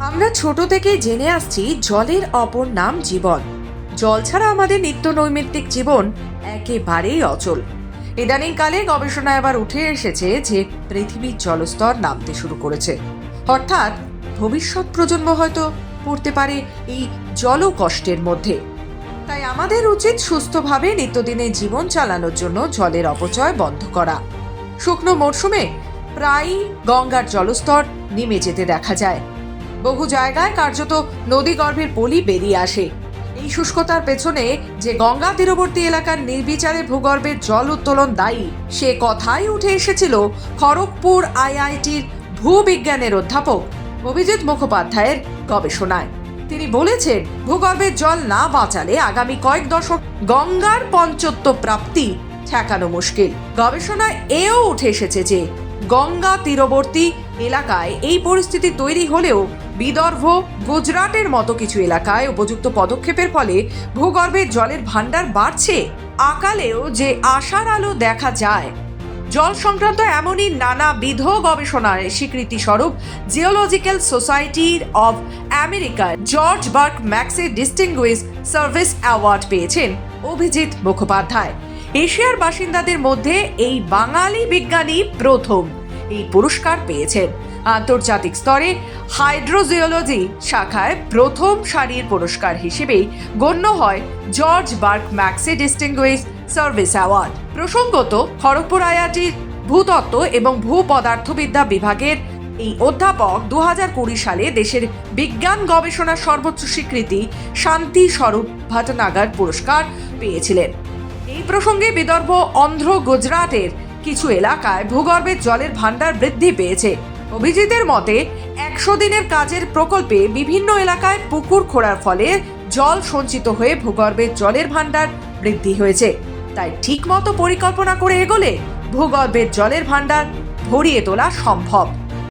আমরা ছোট থেকেই জেনে আসছি জলের অপর নাম জীবন। জল ছাড়া আমাদের নিত্য নৈমিত্তিক জীবন একেবারেই অচল। ইদানিংকালে গবেষণায় আবার উঠে এসেছে যে পৃথিবীর জলস্তর নামতে শুরু করেছে। অর্থাৎ ভবিষ্যৎ প্রজন্ম হয়তো পড়তে পারে এই জলকষ্টের মধ্যে। তাই আমাদের উচিত সুস্থভাবে নিত্যদিনের জীবন চালানোর জন্য জলের অপচয় বন্ধ করা। শুকনো মরশুমে প্রায়ই গঙ্গার জলস্তর নেমে যেতে দেখা যায়। বহু জায়গায় কার্যত নদীগর্ভের পলি বেরিয়ে আসে। এই শুষ্কতার পেছনে যে গঙ্গা তীরবর্তী এলাকার নির্বিচারে ভূগর্ভের জল উত্তোলন দায়ী, সে কথাই উঠে এসেছিল খড়গপুর আইআইটির ভূবিজ্ঞানের অধ্যাপক অভিজিৎ মুখোপাধ্যায়ের গবেষণায়। তিনি বলেছেন, ভূগর্ভের জল না বাঁচালে আগামী কয়েক দশক গঙ্গার পঞ্চত্ব প্রাপ্তি ঠেকানো মুশকিল। গবেষণায় এও উঠে এসেছে যে গঙ্গা তীরবর্তী এলাকায় এই পরিস্থিতি তৈরি হলেও বিদর্ভ, গুজরাটের মতো কিছু এলাকায় উপযুক্ত পদক্ষেপের ফলে ভূগর্ভের জলের ভাণ্ডার বাড়ছে। আকালেও যে আশার আলো দেখা যায়, জল সংক্রান্ত এমনই নানাবিধ গবেষণার স্বীকৃতি স্বরূপ জিওলজিক্যাল সোসাইটির অব আমেরিকার George Burke Maxey distinguish service award পেয়েছেন অভিজিৎ মুখোপাধ্যায়। এশিয়ার বাসিন্দাদের মধ্যে এই বাঙালি বিজ্ঞানী প্রথম এই পুরস্কার পেয়েছেন আন্তর্জাতিক স্তরে হাইড্রোজিওলজি শাখায় প্রথম সারির পুরস্কার হিসেবেই গণ্য হয় George Burke Maxey distinguish service award. প্রসঙ্গত, খড়গপুর আইআইটির ভূতত্ত্ব এবং ভূপদার্থবিদ্যা বিভাগের এই অধ্যাপক দু সালে দেশের বিজ্ঞান গবেষণার সর্বোচ্চ স্বীকৃতি শান্তি স্বরূপ ভটনাগার পুরস্কার পেয়েছিলেন। এই প্রসঙ্গে বিদর্ভ অন্ধ্র গুজরাটের কিছু এলাকায় ভূগর্ভের জলের ভাণ্ডার বৃদ্ধি পেয়েছে। অভিজিতের মতে, একশো দিনের কাজের প্রকল্পে বিভিন্ন এলাকায় পুকুর খোঁড়ার ফলে জল সঞ্চিত হয়ে ভূগর্ভের জলের ভাণ্ডার বৃদ্ধি হয়েছে। তাই ঠিকমতো পরিকল্পনা করে এগোলে ভূগর্ভের জলের ভাণ্ডার ভরিয়ে তোলা সম্ভব।